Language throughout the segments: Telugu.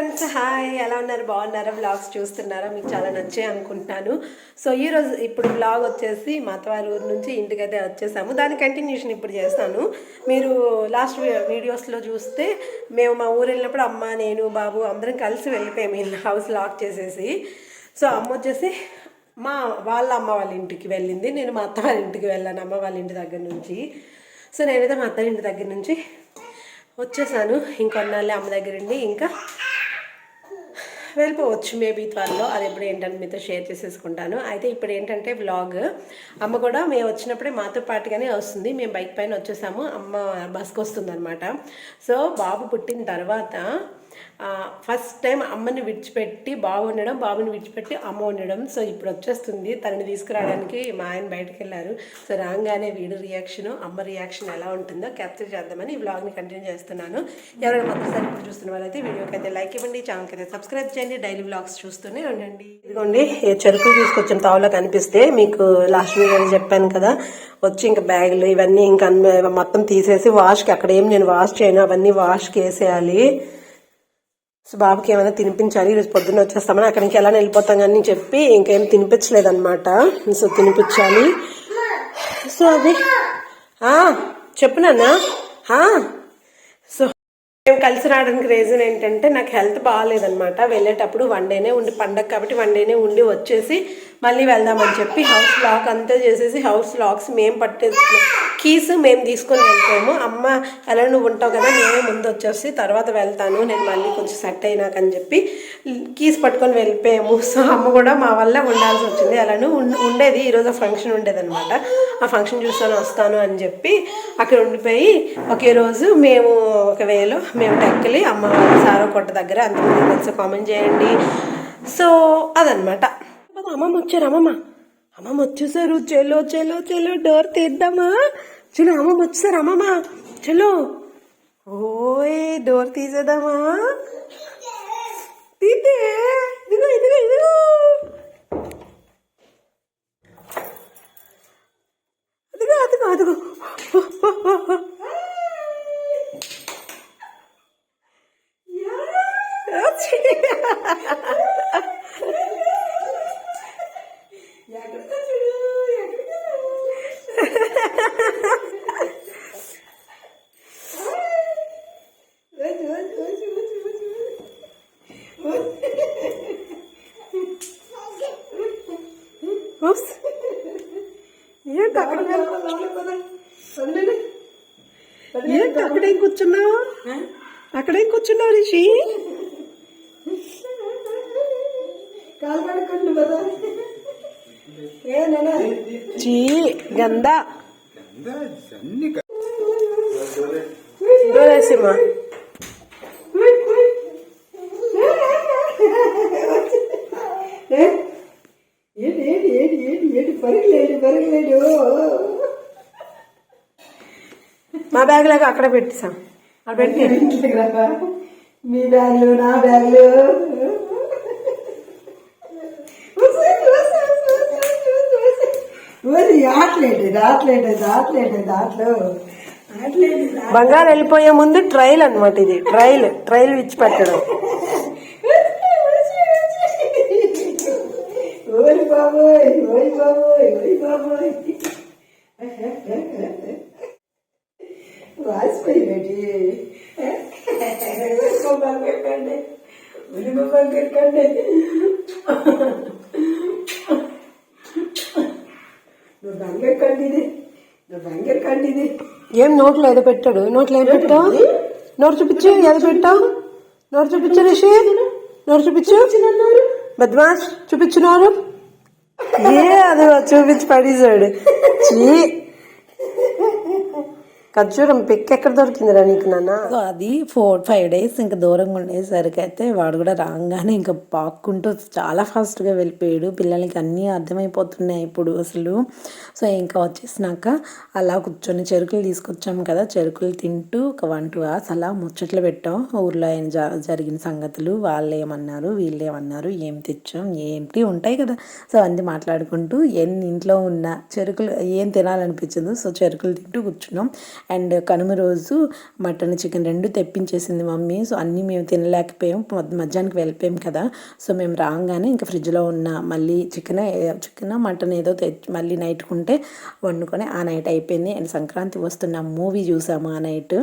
Friends hi. ఎలా ఉన్నారు? బాగున్నారా? వ్లాగ్స్ చూస్తున్నారా? మీకు చాలా నచ్చాయి అనుకుంటున్నాను. సో ఈరోజు ఇప్పుడు వ్లాగ్ వచ్చేసి మతవారి ఊరు నుంచి ఇంటికైతే వచ్చేసాము. దాని కంటిన్యూషన్ ఇప్పుడు చేస్తాను. మీరు లాస్ట్ వీడియోస్లో చూస్తే మేము మా ఊరు వెళ్ళినప్పుడు అమ్మ నేను బాబు అందరం కలిసి వెళ్ళిపోయాము. ఇల్లు హౌస్ లాక్ చేసేసి. సో అమ్మ వచ్చేసి మా వాళ్ళ అమ్మ వాళ్ళ ఇంటికి వెళ్ళింది. నేను మా అత్త వాళ్ళ ఇంటికి వెళ్ళాను. అమ్మ వాళ్ళ ఇంటి దగ్గర నుంచి. సో నేనైతే మా అత్త ఇంటి దగ్గర నుంచి వచ్చేసాను. ఇంకొన్నాళ్ళే అమ్మ దగ్గర ఉండి. ఇంకా వెళ్ళిపోవచ్చు. మేబీ త్వరలో. అది ఎప్పుడు ఏంటని మీతో షేర్ చేసేసుకుంటాను. అయితే ఇప్పుడు ఏంటంటే వ్లాగ్ అమ్మ కూడా మేము వచ్చినప్పుడే మాతో పాటుగానే వస్తుంది. మేము బైక్ పైన వచ్చేసాము. అమ్మ బస్కి వస్తుంది అనమాట సో బాబు పుట్టిన తర్వాత ఫస్ట్ టైం అమ్మని విడిచిపెట్టి బాబు ఉండడం బాబుని విడిచిపెట్టి అమ్మ ఉండడం. సో ఇప్పుడు వచ్చేస్తుంది. తనని తీసుకురావడానికి మా ఆయన బయటకు వెళ్ళారు సో రాగానే వీడి రియాక్షన్ అమ్మ రియాక్షన్ ఎలా ఉంటుందో క్యాప్చర్ చేద్దామని ఈ వ్లాగ్ని కంటిన్యూ చేస్తున్నాను. ఎవరైనా మొదటిసారి ఇప్పుడు చూస్తున్న వాళ్ళైతే వీడియోకి అయితే లైక్ ఇవ్వండి ఛానల్కి అయితే సబ్స్క్రైబ్ చేయండి. డైలీ వ్లాగ్స్ చూస్తూనే ఉండండి. ఇదిగోండి చెరుకు తీసుకొచ్చిన తావులో కనిపిస్తే మీకు లాస్ట్ వీడియో చెప్పాను కదా. వచ్చి ఇంకా బ్యాగులు ఇవన్నీ ఇంకా మొత్తం తీసేసి వాష్కి అక్కడ ఏం నేను వాష్ చేయను అవన్నీ వాష్కి వేసేయాలి. సో బాబుకి ఏమైనా తినిపించాలి ఈరోజు పొద్దున్న వచ్చేస్తామని అక్కడి నుంచి ఎలా వెళ్ళిపోతాం కానీ చెప్పి ఇంకేం తినిపించలేదన్నమాట. సో తినిపించాలి. సో అది చెప్పు నాన్న. సో మేము కలిసి రావడానికి రీజన్ ఏంటంటే నాకు హెల్త్ బాగాలేదనమాట వెళ్ళేటప్పుడు వన్ డేనే ఉండి పండగ కాబట్టి వన్ డేనే ఉండి వచ్చేసి మళ్ళీ వెళ్దామని చెప్పి హౌస్ లాక్ అంతా చేసేసి హౌస్ లాక్స్ మేము పట్టే కీస్ మేము తీసుకొని వెళ్తాము అమ్మ ఎలా నువ్వు ఉంటావు కదా నేనే ముందు వచ్చేసి తర్వాత వెళ్తాను నేను మళ్ళీ కొంచెం సెట్ అయినాకని చెప్పి కీస్ పట్టుకొని వెళ్ళిపోయాము. సో అమ్మ కూడా మా వల్ల ఉండాల్సి వచ్చింది. అలాను ఉండేది ఈరోజు ఫంక్షన్ ఉండేదన్నమాట. ఆ ఫంక్షన్ చూసుకొని వస్తాను అని చెప్పి అక్కడ ఉండిపోయి ఒకే రోజు మేము ఒక వేలో మేము టెక్కలి అమ్మ వాళ్ళ సారో కొట్ట దగ్గర అంతమంది తెలుసు కామెంట్ చేయండి. సో అదనమాట అమ్మమ్మ వచ్చారు అమ్మమ్మ. అమ్మమ్మ వచ్చేసారు. చెలో చెలో చెలో డోర్ తీద్దామా? చలో అమ్మమ్మ వచ్చేసారు అమ్మమ్మ. చలో ఓయ్ డోర్ తీసేద్దామా? తీతే. ఇదిగో ఇదిగో ఇదిగో. అదిగో అదిగో అదిగో. ఏంటి అక్కడ అక్కడేం కూర్చున్నావు అక్కడేం కూర్చున్నావు రిషి? కాలు కదా చీ ఏంటి ఏంటి ఏంటి ఏంటి ఏంటి పరుగులేడు పరుగులేడు మా బ్యాగ్ లాగా అక్కడ పెట్టేసాం అక్కడ పెట్టి మీ బ్యాగులు నా బ్యాగులు. బంగారు వెళ్ళిపోయే ముందు ట్రైల్ అన్నమాట ఇది. ట్రైల్ ట్రైల్ ఇచ్చి పెట్టడం. ఓరి బాబోయ్ ఓరి బాబోయ్ ఓరి బాబోయ్. వాసిపోయి బేటి కట్టండి. ఉలిగొబ్బలు కట్టండి. నువ్వు బంగారు కండిది నువ్వు బంగారు కండిది ఏం నోట్లో ఏదో పెట్టాడు? నోట్లో ఏం పెట్టావు నోరు చూపించు ఏదో పెట్టావు నోరు చూపించు రిషి. నోరు చూపించు. బద్మాష్ చూపించు నోరు. ఏ అది చూపించి పడేసాడు. చీ. ఖర్జూరం పిక్ ఎక్కడ దొరికిందిరా నీకు నాన్న? సో అది ఫోర్ ఫైవ్ డేస్ ఇంకా దూరంగా ఉండేసరికి అయితే వాడు కూడా రాగానే ఇంకా పాక్కుంటూ చాలా ఫాస్ట్గా వెళ్ళిపోయాడు. పిల్లలకి అన్నీ అర్థమైపోతున్నాయి ఇప్పుడు అసలు. సో ఇంకా వచ్చేసినాక అలా కూర్చొని చెరుకులు తీసుకొచ్చాం కదా చెరుకులు తింటూ ఒక వన్ టూ అవర్స్ అలా ముచ్చట్లు పెట్టాం. ఊర్లో ఆయన జరిగిన సంగతులు వాళ్ళు ఏమన్నారు వీళ్ళు ఏమన్నారు ఏం తెచ్చాం ఏంటి ఉంటాయి కదా. సో అన్నీ మాట్లాడుకుంటూ ఎన్ని ఇంట్లో ఉన్న చెరుకులు ఏం తినాలనిపించదు సో చెరుకులు తింటూ కూర్చున్నాం. అండ్ కనుమ రోజు మటన్ చికెన్ రెండు తెప్పించేసింది మమ్మీ. సో అన్నీ మేము తినలేకపోయాం మధ్యాహ్నానికి వెళ్ళిపోయాం కదా. సో మేము రాగానే ఇంకా ఫ్రిడ్జ్లో ఉన్న మళ్ళీ చికెన్ చికెన్ మటన్ ఏదో తెచ్చి మళ్ళీ నైట్ ఉంటే వండుకొని ఆ నైట్ అయిపోయింది. అండ్ సంక్రాంతి వస్తున్న మూవీ చూసాము ఆ నైట్.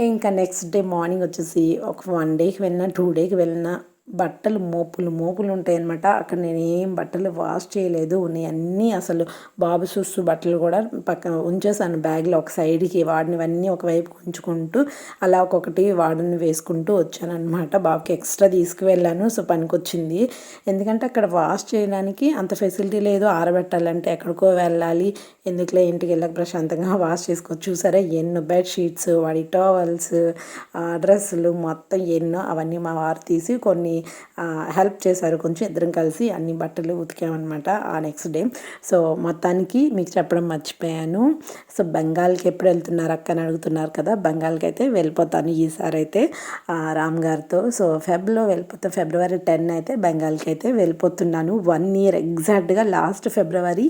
ఇంకా నెక్స్ట్ డే మార్నింగ్ వచ్చేసి ఒక వన్ డేకి వెళ్ళినా టూ డేకి వెళ్ళినా బట్టలు మోపులు మోపులు ఉంటాయి అనమాట అక్కడ నేను ఏం బట్టలు వాష్ చేయలేదు. నేను అన్నీ అసలు బాబు సుస్సు బట్టలు కూడా పక్కన ఉంచేసాను బ్యాగ్లో ఒక సైడ్కి. వాడినవన్నీ ఒకవైపు ఉంచుకుంటూ అలా ఒక్కొక్కటి వాడిని వేసుకుంటూ వచ్చాను అనమాట బాబుకి ఎక్స్ట్రా తీసుకువెళ్ళాను. సో పనికొచ్చింది. ఎందుకంటే అక్కడ వాష్ చేయడానికి అంత ఫెసిలిటీ లేదు. ఆరబెట్టాలంటే ఎక్కడికో వెళ్ళాలి. ఎందుకులే ఇంటికి వెళ్ళక ప్రశాంతంగా వాష్ చేసుకోవచ్చు. చూసారా? ఎన్నో బెడ్ షీట్స్ వాడి టవల్స్ డ్రెస్సులు మొత్తం ఎన్నో అవన్నీ మా వారు తీసి కొన్ని హెల్ప్ చేశారు కొంచెం ఇద్దరం కలిసి అన్ని బట్టలు ఉతికామన్నమాట ఆ నెక్స్ట్ డే సో మొత్తానికి మీకు చెప్పడం మర్చిపోయాను. సో బెంగాల్కి ఎప్పుడు వెళ్తున్నారు అక్క అని అడుగుతున్నారు కదా బెంగాల్కి అయితే వెళ్ళిపోతాను ఈసారి అయితే రామ్ గారితో. సో ఫెబ్లో వెళ్ళిపోతా ఫిబ్రవరి టెన్ అయితే బెంగాల్కి అయితే వెళ్ళిపోతున్నాను వన్ ఇయర్ ఎగ్జాక్ట్గా లాస్ట్ ఫిబ్రవరి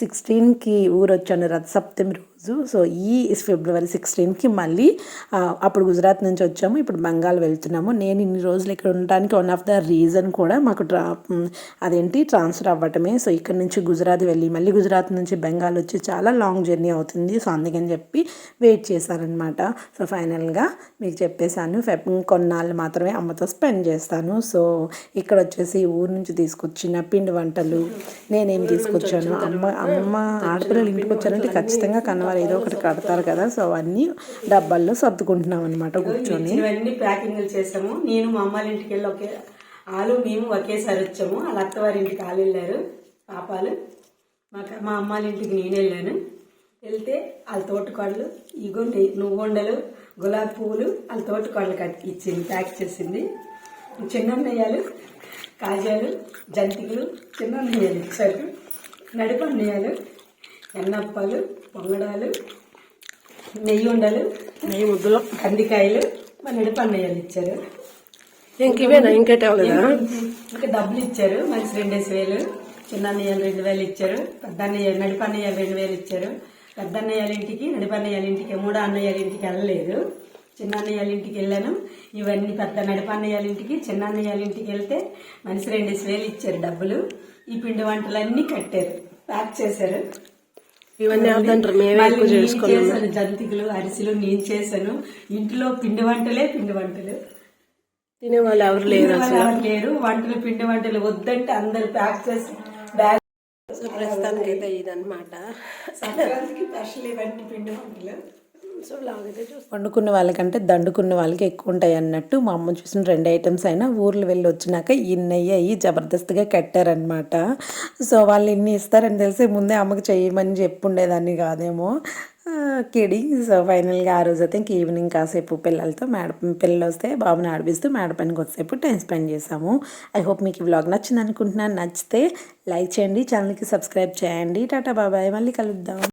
సిక్స్టీన్కి ఊరు వచ్చాను రథ సప్తమి రోజు. సో ఈ ఫిబ్రవరి సిక్స్టీన్కి మళ్ళీ అప్పుడు గుజరాత్ నుంచి వచ్చాము ఇప్పుడు బెంగాల్ వెళ్తున్నాము. నేను ఇన్ని రోజులు ఇక్కడ ఉండడానికి వన్ ఆఫ్ ద రీజన్ కూడా మాకు ట్రా అదేంటి ట్రాన్స్ఫర్ అవ్వటమే. సో ఇక్కడ నుంచి గుజరాత్ వెళ్ళి మళ్ళీ గుజరాత్ నుంచి బెంగాల్ వచ్చి చాలా లాంగ్ జర్నీ అవుతుంది. సో అందుకని చెప్పి వెయిట్ చేశారనమాట సో ఫైనల్గా మీకు చెప్పేశాను ఫెబ్ కొన్నాళ్ళు మాత్రమే అమ్మతో స్పెండ్ చేస్తాను. సో ఇక్కడ వచ్చేసి ఊరు నుంచి తీసుకొచ్చిన పిండి వంటలు నేనేం తీసుకొచ్చాను? అమ్మ అమ్మ ఆడపిల్లలు ఇంటికి వచ్చారంటే ఖచ్చితంగా కన్నవారు ఏదో ఒకటి కడతారు కదా సో అవన్నీ డబ్బాల్లో సర్దుకుంటున్నాం అనమాట కూర్చొని. ఇవన్నీ ప్యాకింగ్లు చేసాము. నేను మా అమ్మాళ్ళ ఇంటికి వెళ్ళి ఒకే ఆలు మేము ఒకేసారి వచ్చాము. వాళ్ళ అత్తవారి ఇంటికి ఆలు వెళ్ళారు పాపాలు. మా మా అమ్మాళ్ళ ఇంటికి నేను వెళ్ళాను. వెళ్తే వాళ్ళ తోటకోడలు ఇగోండి నువ్వుండలు గులాబీ పువ్వులు వాళ్ళ తోటకోడలు కట్టి ఇచ్చింది ప్యాక్ చేసింది. చిన్నన్నయ్యాలు కాజాలు జంతికలు చిన్నన్నయ్యాలు ఇచ్చారు నడిపన్నయ్యాలు. ఎన్నప్పాలు పొంగడాలు నెయ్యి ఉండలు నెయ్యి ముద్దులో కందికాయలు మా నడిపన్నయ్యలు ఇచ్చారు. ఇంక ఇవేనా? ఇంకేటి ఇంకా డబ్బులు ఇచ్చారు. మంచి రెండేసి వేలు చిన్న అన్నయ్యలు రెండు వేలు ఇచ్చారు. పెద్ద అన్నయ్య నడిపన్నయ్యలు రెండు వేలు ఇచ్చారు. పెద్ద అన్నయ్యల ఇంటికి నడిపన్నయ్యల ఇంటికి మూడో అన్నయ్యల ఇంటికి వెళ్ళలేదు. చిన్న అన్నయ్యల ఇంటికి వెళ్ళాను. ఇవన్నీ పెద్ద నడిపన్నయ్యల ఇంటికి చిన్న అన్నయ్యల ఇంటికి వెళ్తే మనిషి రెండేసి వేలు ఇచ్చారు డబ్బులు. ఈ పిండి వంటలన్నీ కట్టారు. ప్యాక్ చేశారు. ఇవన్నీ మేమే ఎక్కువ జంతికలు అరిసెలు నేను చేశాను. ఇంట్లో పిండి వంటలే పిండి వంటలు. తినే వాళ్ళు ఎవరు లేరు ఎవరు లేరు. వంటలు పిండి వంటలు వద్దంటే అందరు ప్యాక్ చేసి బ్యాగ్ ప్రస్తుతానికి అయితే ఇదనమాట సంక్రాంతికి స్పెషల్ ఇవన్నీ పిండి వంటలు. సో బ్లాగ్ చూస్తాం. వండుకున్న వాళ్ళకంటే దండుకున్న వాళ్ళకి ఎక్కువ ఉంటాయి అన్నట్టు మా అమ్మ చూసిన రెండు ఐటమ్స్ అయినా ఊర్లు వెళ్ళి వచ్చినాక ఇన్నయ్యి అయ్యి జబర్దస్త్గా కట్టారనమాట సో వాళ్ళు ఇన్ని ఇస్తారని తెలిసి ముందే అమ్మకి చేయమని చెప్పుండేదాన్ని కాదేమో. కిడింగ్ సో ఫైనల్గా ఆ రోజు అయితే ఇంక ఈవినింగ్ కాసేపు పిల్లలతో మేడ పిల్లలు వస్తే బాబుని ఆడిపిస్తూ మేడ పైన కొద్దిసేపు టైం స్పెండ్ చేసాము ఐ హోప్ మీకు ఈ వ్లాగ్ నచ్చింది అనుకుంటున్నాను నచ్చితే లైక్ చేయండి ఛానల్కి సబ్స్క్రైబ్ చేయండి. టాటా బాబాయ్. మళ్ళీ కలుద్దాం.